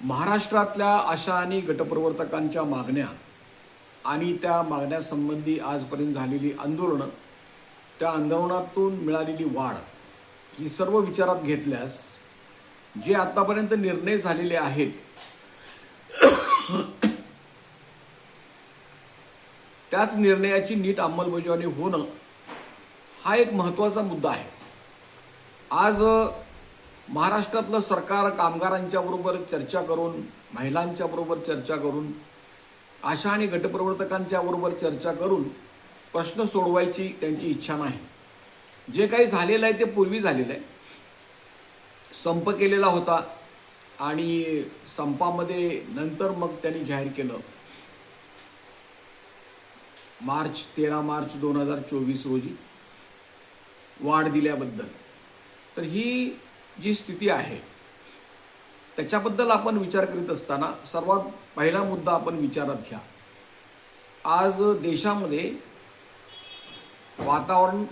महाराष्ट्रातल्या आशा आणि गटप्रवर्तकांच्या मागण्या आणि त्या मागण्यासंबंधी आजपर्यंत झालेली आंदोलनं त्या आंदोलनातून मिळालेली वाढ ही सर्व विचारात घेतल्यास जे आतापर्यंत निर्णय झालेले आहेत त्याच निर्णयाची नीट अंमलबजावणी होणं हा एक महत्त्वाचा मुद्दा आहे. आज महाराष्ट्रातलं सरकार कामगारांच्या बरोबर चर्चा करून महिलांच्या बरोबर चर्चा करून आशा आणि गटप्रवर्तकांच्या बरोबर चर्चा करून प्रश्न सोडवायची त्यांची इच्छा नाही. जे काही झालेलं आहे ते पूर्वी झालेलं आहे. संप केलेला होता आणि संपामध्ये नंतर मग त्यांनी जाहीर केलं. मार्च तेरा मार्च दोन हजार चोवीस रोजी वाढ दिल्याबद्दल. तर ही जी स्थिती आहे त्याच्याबद्दल आपण विचार करीत असताना सर्वात पहिला मुद्दा आपण विचारात घ्या. आज देशामध्ये वातावरण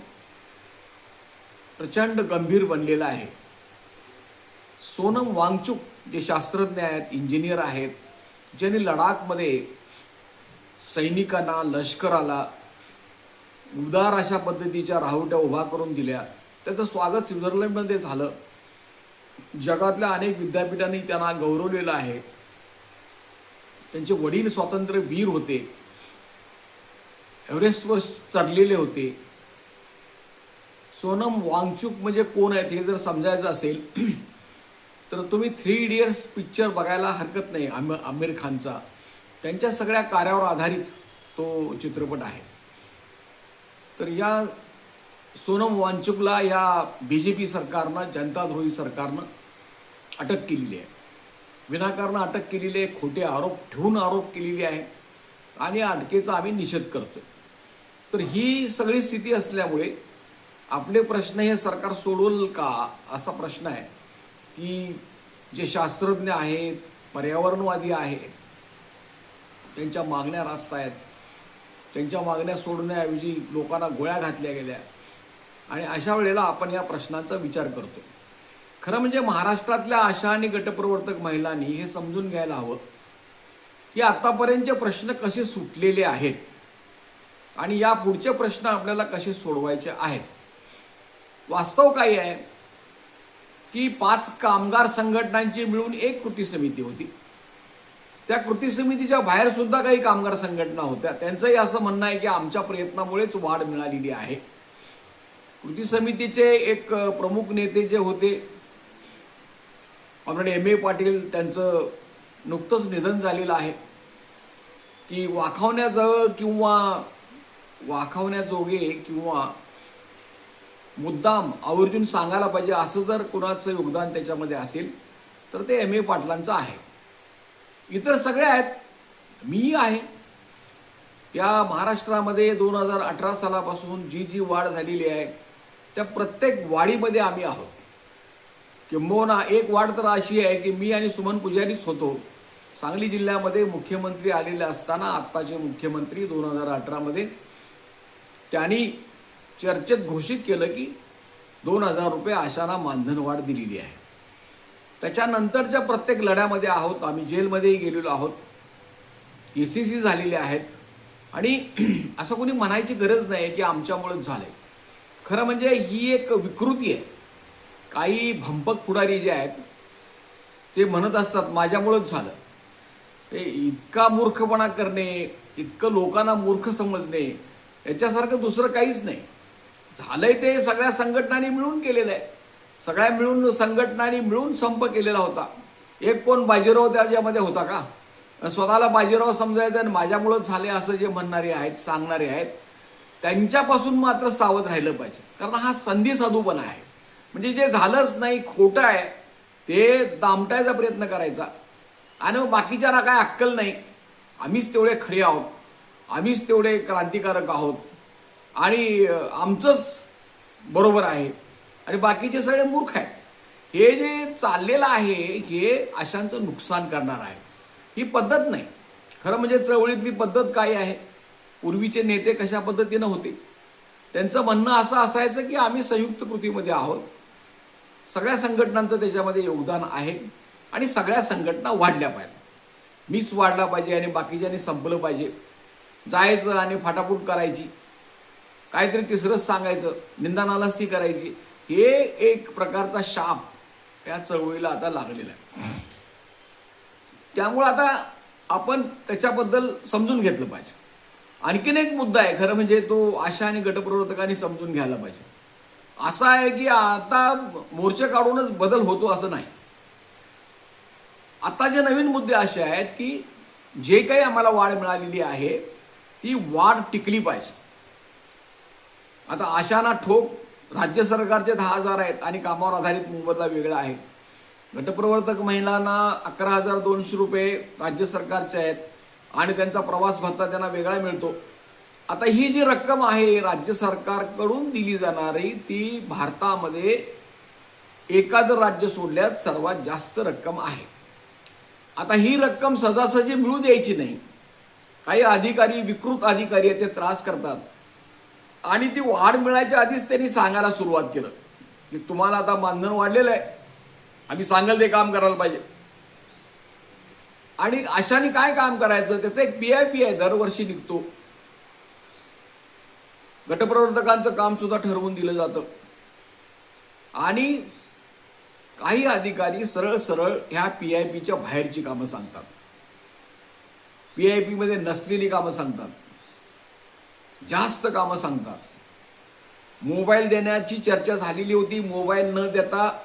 प्रचंड गंभीर बनलेलं आहे. सोनम वांगचुक जे शास्त्रज्ञ आहेत इंजिनियर आहेत ज्यांनी लडाखमध्ये सैनिकांना लष्कराला उदार अशा पद्धतीच्या राहुट्या उभा करून दिल्या. त्याचं स्वागत स्वित्झर्लंडमध्ये झालं. जगातल्या अनेक विद्यापीठांनी त्यांना गौरवलेलं आहे. त्यांचे वडील स्वातंत्र्य वीर होते. एव्हरेस्टवर चढलेले होते. सोनम वांगचुक म्हणजे कोण आहेत हे जर समजायचं असेल तर तुम्ही थ्री इडियट्स पिक्चर बघायला हरकत नाही आम आमिर खानचा. त्यांच्या सगळ्या कार्यावर आधारित तो चित्रपट आहे. तर या सोनम वांचुकला या बी जे पी सरकारनं जनताद्रोही सरकारनं अटक केलेली आहे. विनाकारण अटक केलेली आहे खोटे आरोप ठेवून आरोप केलेले आहे. आणि या अटकेचा आम्ही निषेध करतो तर ही सगळी स्थिती असल्यामुळे आपले प्रश्न हे सरकार सोडवल का असा प्रश्न आहे. की जे शास्त्रज्ञ आहेत पर्यावरणवादी आहेत त्यांच्या मागण्या रास्त आहेत. त्यांच्या मागण्या सोडण्याऐवजी लोकांना गोळ्या घातल्या गेल्या. आणि अशा वेळेला आपण या प्रश्नांचा विचार करतो. खरं म्हणजे महाराष्ट्रातल्या आशा आणि गटप्रवर्तक महिलांनी हे समजून घ्यायला हवं की आतापर्यंतचे प्रश्न कसे सुटलेले आहेत आणि या पुढचे प्रश्न आपल्याला कसे सोडवायचे आहेत. वास्तव काय आहे की पाच कामगार संघटनांची मिळून एक कृती समिती होती. त्या कृती समितीच्या बाहेर सुद्धा काही कामगार संघटना होत्या. त्यांचंही असं म्हणणं आहे की आमच्या प्रयत्नामुळेच वाढ मिळालेली आहे. कृती समितीचे एक प्रमुख नेते जे होते ऑलरेडी एम ए पाटील त्यांचं नुकतंच निधन झालेलं आहे. की वाखावण्याजवळ किंवा वाखावण्याजोगे किंवा मुद्दाम आवर्जून सांगायला पाहिजे असं जर कुणाचं योगदान त्याच्यामध्ये असेल तर ते एम ए पाटलांचं आहे. इतर सगळे आहेत मी आहे. या महाराष्ट्रामध्ये दोन हजार अठरा सालापासून जी जी वाढ झालेली आहे त्या प्रत्येक वाडीमध्ये आम्ही आहोत. किंबहुना एक वाढ तर अशी आहे की मी आणि सुमन पुजारीच होतो. सांगली जिल्ह्यामध्ये मुख्यमंत्री आलेले असताना आत्ताचे मुख्यमंत्री दोन हजार अठरामध्ये त्यांनी चर्चेत घोषित केलं की दोन हजार रुपये आशाना मानधन वाढ दिलेली आहे. त्याच्यानंतरच्या प्रत्येक लढ्यामध्ये आहोत. आम्ही जेलमध्येही गेलेलो आहोत. के सी सी झालेले आहेत. आणि असं कोणी म्हणायची गरज नाही की आमच्यामुळेच आहे खरं म्हणजे ही एक विकृती आहे. काही भंपक पुढारी जे आहेत ते म्हणत असतात माझ्यामुळंच झालं. ते इतका मूर्खपणा करणे इतकं लोकांना मूर्ख समजणे याच्यासारखं दुसरं काहीच नाही. झालंय ते सगळ्या संघटनांनी मिळून केलेलं आहे. सगळ्या मिळून संघटनांनी मिळून संप केलेला होता. एक कोण बाजीराव त्याच्यामध्ये होता का? स्वतःला बाजीराव समजायचं आणि माझ्यामुळंच झाले असं जे म्हणणारे आहेत सांगणारे आहेत त्यांच्यापासून मात्र सावध राहिलं पाहिजे. कारण हा संधी साधूपणा आहे. म्हणजे जे झालंच नाही खोटं आहे ते दामटायचा प्रयत्न करायचा. आणि मग बाकीच्याला काय अक्कल नाही. आम्हीच तेवढे खरे आहोत. आम्हीच तेवढे क्रांतिकारक आहोत. आणि आमचंच बरोबर आहे. आणि बाकीचे सगळे मूर्ख आहेत. हे जे चाललेलं आहे हे अशांचं नुकसान करणार आहे. ही पद्धत नाही. खरं म्हणजे चळवळीतली पद्धत काय आहे? पूर्वीचे नेते कशा पद्धतीनं होते? त्यांचं म्हणणं असं असायचं की आम्ही संयुक्त कृतीमध्ये आहोत. सगळ्या संघटनांचं त्याच्यामध्ये योगदान आहे आणि सगळ्या संघटना वाढल्या पाहिजे. मीच वाढला पाहिजे आणि बाकीच्यांनी संपलं पाहिजे. जायचं आणि फाटाफूट करायची. काहीतरी तिसरंच सांगायचं. निंदानालाच ती करायची. हे एक प्रकारचा शाप या चळवळीला आता लागलेला आहे. त्यामुळं आता आपण त्याच्याबद्दल समजून घेतलं पाहिजे. आणखीन एक मुद्दा आहे खरं म्हणजे तो आशा आणि गटप्रवर्तकांनी समजून घ्यायला पाहिजे. असा आहे की आता मोर्चे काढूनच बदल होतो असं नाही. आता जे नवीन मुद्दे असे आहेत की जे काही आम्हाला वाढ मिळालेली आहे ती वाढ टिकली पाहिजे. आता आशाना ठोक राज्य सरकारचे दहा हजार आहेत आणि कामावर आधारित मोबदला वेगळा आहे. गटप्रवर्तक महिलांना अकरा हजार दोनशे रुपये राज्य सरकारचे आहेत. आणि त्यांचा प्रवास भत्ता त्यांना वेगळा मिळतो. आता ही जी रक्कम आहे राज्य सरकारकडून दिली जाणारी ती भारतामध्ये एखादं राज्य सोडल्यात सर्वात जास्त रक्कम आहे. आता ही रक्कम सहजासहजी मिळू द्यायची नाही. काही अधिकारी विकृत अधिकारी आहेत ते त्रास करतात. आणि ती वाढ मिळायच्या आधीच त्यांनी सांगायला सुरुवात केलं. की तुम्हाला आता मानधन वाढलेलं आहे. आम्ही सांगाल ते काम करायला पाहिजे. आणि अशाने काय काम करायचं? त्याचं एक पी आय पी आहे दरवर्षी निघतो. गटप्रवर्तकांचं काम सुद्धा ठरवून दिलं जातं. आणि काही अधिकारी सरळ सरळ ह्या पी आय पीच्या बाहेरची कामं सांगतात. पी आय पी मध्ये नसलेली कामं सांगतात. जास्त कामं सांगतात. मोबाईल देण्याची चर्चा झालेली होती. मोबाईल न देता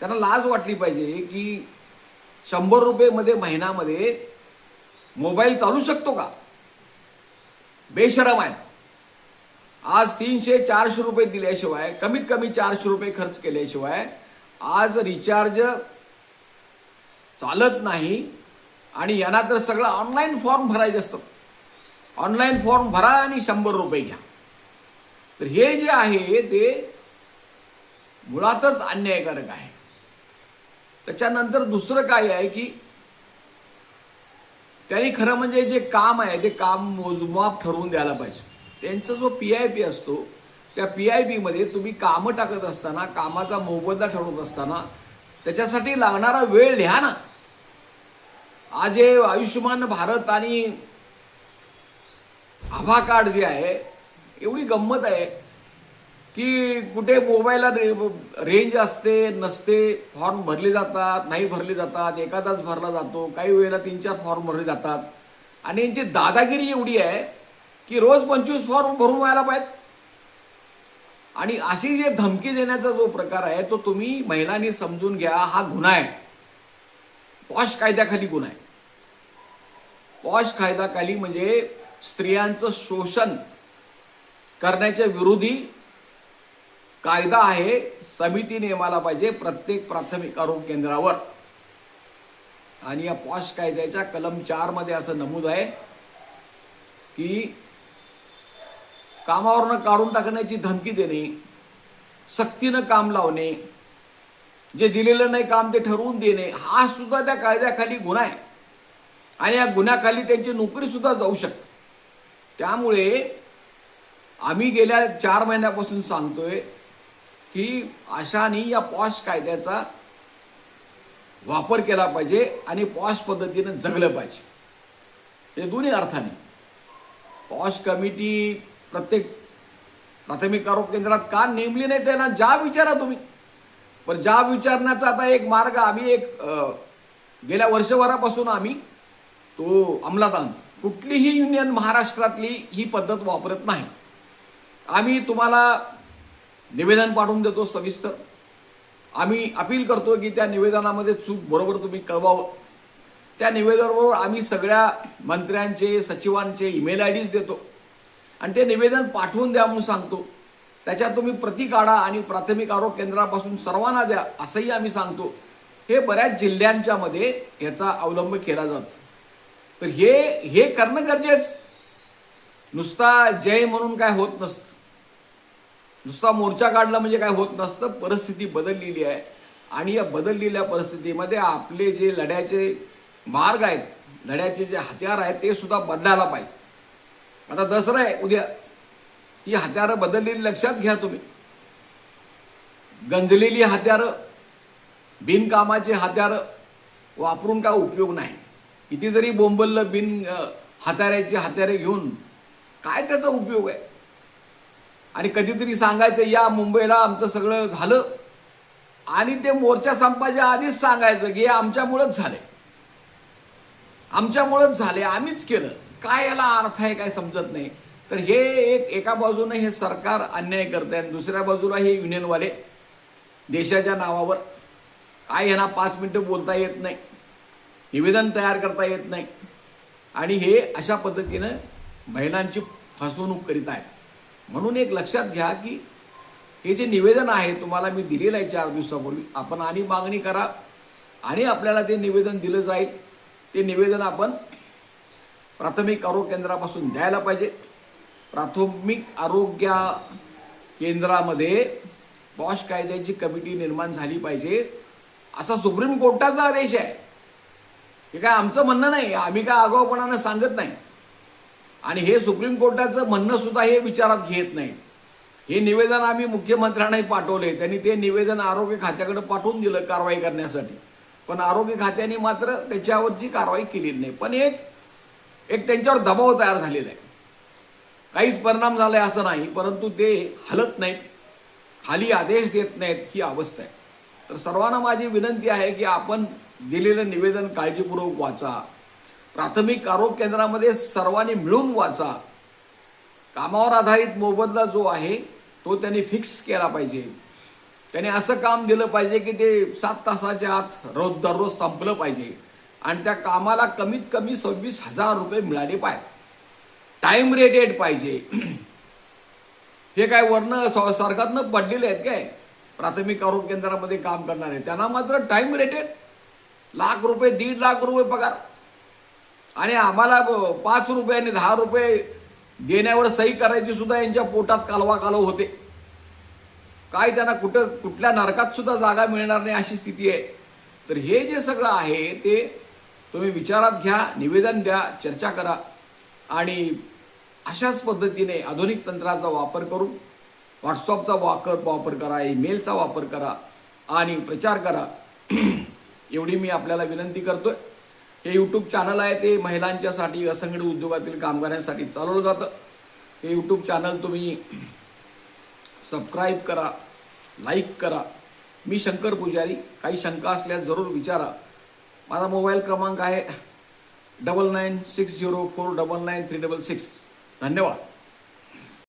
त्यांना लाज वाटली पाहिजे की शंभर रुपये मध्ये महिन्यामध्ये मोबाईल चालू शकतो का? बेशरम आहे. आज तीनशे चारशे रुपये दिल्याशिवाय कमीत कमी चारशे रुपये खर्च केल्याशिवाय आज रिचार्ज चालत नाही आणि यांना तर सगळं ऑनलाईन फॉर्म भरायचे असतं. ऑनलाईन फॉर्म भरा आणि शंभर रुपये घ्या. तर हे जे आहे ते मुळातच अन्यायकारक आहे. त्याच्यानंतर दुसरं काय आहे की त्यांनी खरं म्हणजे जे काम आहे ते काम मोजमाप ठरवून द्यायला पाहिजे. त्यांचा जो पी आय पी असतो त्या पी आय पीमध्ये तुम्ही कामं टाकत असताना कामाचा मोबदला ठरवत असताना त्याच्यासाठी लागणारा वेळ लिहा ना. आज हे आयुष्यमान भारत आणि आभा कार्ड जे आहे एवढी गंमत आहे. की कुठे मोबाईलला रे- रेंज असते नसते फॉर्म भरले जातात नाही भरले जातात एखादाच भरला जातो काही वेळेला तीन चार फॉर्म भरले जातात. आणि यांची दादागिरी एवढी आहे की रोज पंचवीस फॉर्म भरून व्हायला पाहिजेत. आणि अशी जे धमकी देण्याचा जो प्रकार आहे तो तुम्ही महिलांनी समजून घ्या हा गुन्हा आहे. पॉश कायद्याखाली गुन्हा आहे. पॉश कायद्याखाली म्हणजे स्त्रियांचं शोषण करण्याच्या विरोधी कायदा आहे समिती नेमाला पाहिजे प्रत्येक प्राथमिक आरोग्य केंद्रावर. आणि या पॉश कायद्याच्या कलम चारमध्ये असं नमूद आहे की कामावरनं काढून टाकण्याची धमकी देणे सक्तीनं काम लावणे जे दिलेलं नाही काम ते ठरवून देणे हा सुद्धा त्या कायद्याखाली गुन्हा आहे. आणि या गुन्ह्याखाली त्यांची नोकरी सुद्धा जाऊ शकते. त्यामुळे आम्ही गेल्या चार महिन्यापासून सांगतोय की अशाने या पॉश कायद्याचा वापर केला पाहिजे आणि पॉश पद्धतीनं जगलं पाहिजे. हे दोन्ही अर्थाने. पॉश कमिटी प्रत्येक प्राथमिक आरोग्य केंद्रात का नेमली नाही त्यांना ज्या विचारा तुम्ही. पण ज्या विचारण्याचा आता एक मार्ग आम्ही एक गेल्या वर्षभरापासून आम्ही तो अंमलात आणतो. कुठलीही युनियन महाराष्ट्रातली ही पद्धत वापरत नाही. आम्ही तुम्हाला निवेदन पाठवून देतो सविस्तर. आम्ही अपील करतो की त्या निवेदनामध्ये चूक बरोबर तुम्ही कळवावं. त्या निवेदनाबरोबर आम्ही सगळ्या मंत्र्यांचे सचिवांचे ईमेल आय डीज देतो. आणि ते निवेदन पाठवून द्या म्हणून सांगतो. त्याच्यात तुम्ही प्रति काढा आणि प्राथमिक आरोग्य केंद्रापासून सर्वांना द्या असंही आम्ही सांगतो. हे बऱ्याच जिल्ह्यांच्या मध्ये याचा अवलंब केला जातो. तर हे हे करणं गरजेच. नुसता जय म्हणून काय होत नसतं. नुसता मोर्चा काढला म्हणजे काय होत नसतं परिस्थिती बदललेली आहे. आणि या बदललेल्या परिस्थितीमध्ये आपले जे लढ्याचे मार्ग आहेत लढ्याचे जे हत्यार आहेत ते सुद्धा बदलायला पाहिजे. आता दसरा आहे उद्या. ही हत्यारं बदललेली लक्षात घ्या तुम्ही. गंजलेली हत्यारं बिनकामाचे हत्यारं वापरून काय उपयोग नाही. किती जरी बोंबललं बिन हत्याऱ्याची हत्यारे घेऊन काय त्याचा उपयोग आहे? आणि कधीतरी सांगायचं या मुंबईला आमचं सगळं झालं. आणि ते मोर्चा संपायच्या आधीच सांगायचं की हे आमच्यामुळंच झाले आमच्यामुळंच झाले आम्हीच केलं. काय याला अर्थ आहे काय समजत नाही. तर हे एक एका बाजूने हे सरकार अन्याय करत आहे दुसऱ्या बाजूला हे युनियनवाले देशाच्या नावावर. काय ह्यांना पाच मिनटं बोलता येत नाही निवेदन तयार करता येत नाही. आणि हे अशा पद्धतीनं महिलांची फसवणूक करीत आहेत. म्हणून एक लक्षात घ्या की हे जे निवेदन आहे तुम्हाला मी दिलेलं आहे चार दिवसापूर्वी आपण आणि मागणी करा आणि आपल्याला ते निवेदन दिलं जाईल. ते निवेदन आपण प्राथमिक आरोग्य केंद्रापासून द्यायला पाहिजे. प्राथमिक आरोग्य केंद्रामध्ये बॉश कायद्याची कमिटी निर्माण झाली पाहिजे. असा सुप्रीम कोर्टाचा आदेश आहे. हे काय आमचं म्हणणं नाही. आम्ही काय आगाऊपणानं सांगत नाही. आणि हे सुप्रीम कोर्टाचं म्हणणं सुद्धा हे विचारात घेत नाही हे निवेदन आम्ही मुख्यमंत्र्यांनाही पाठवले. त्यांनी ते निवेदन आरोग्य खात्याकडे पाठवून दिलं कारवाई करण्यासाठी. पण आरोग्य खात्याने मात्र त्याच्यावरची कारवाई केलेली नाही. पण एक एक त्यांच्यावर दबाव तयार झालेला आहे. काहीच परिणाम झालाय असं नाही परंतु ते हलत नाहीत. खाली आदेश देत नाहीत ही अवस्था आहे. तर सर्वांना माझी विनंती आहे की आपण दिलेलं निवेदन काळजीपूर्वक वाचा. प्राथमिक आरोग्य केंद्रामध्ये सर्वांनी मिळून वाचा. कामावर आधारित मोबदला जो आहे तो त्यांनी फिक्स केला पाहिजे. त्याने असं काम दिलं पाहिजे की ते सात तासाच्या आत रोज दररोज संपलं पाहिजे. आणि त्या कामाला कमीत कमी सव्वीस हजार रुपये मिळाले पाहिजे. टाईम रेटेड पाहिजे. हे काय वर्ण सरकारनं पडलेले आहेत काय? प्राथमिक आरोग्य केंद्रामध्ये काम करणारे. त्यांना मात्र टाईम रेटेड लाख रुपये दीड लाख रुपये पगार. आणि आम्हाला पाच रुपये आणि दहा रुपये देण्यावर सही करायची सुद्धा यांच्या पोटात कालवा कालव होते. काय त्यांना कुठं कुठल्या नरकात सुद्धा जागा मिळणार नाही अशी स्थिती आहे. तर हे जे सगळं आहे ते तुम्ही विचारात घ्या निवेदन द्या चर्चा करा. आणि अशाच पद्धतीने आधुनिक तंत्राचा वापर करून व्हॉट्सअपचा वापर वापर करा ईमेलचा वापर करा आणि प्रचार करा. एवढी मी आपल्याला विनंती करतोय. हे यूट्यूब चॅनल आहे ते महिलांच्यासाठी असंघटित उद्योगातील कामगारांसाठी चालवलं जातं. हे यूट्यूब चॅनल तुम्ही सबस्क्राईब करा लाईक करा. मी शंकर पुजारी. काही शंका असल्यास जरूर विचारा. माझा मोबाईल क्रमांक आहे double nine six zero four double nine three double six धन्यवाद.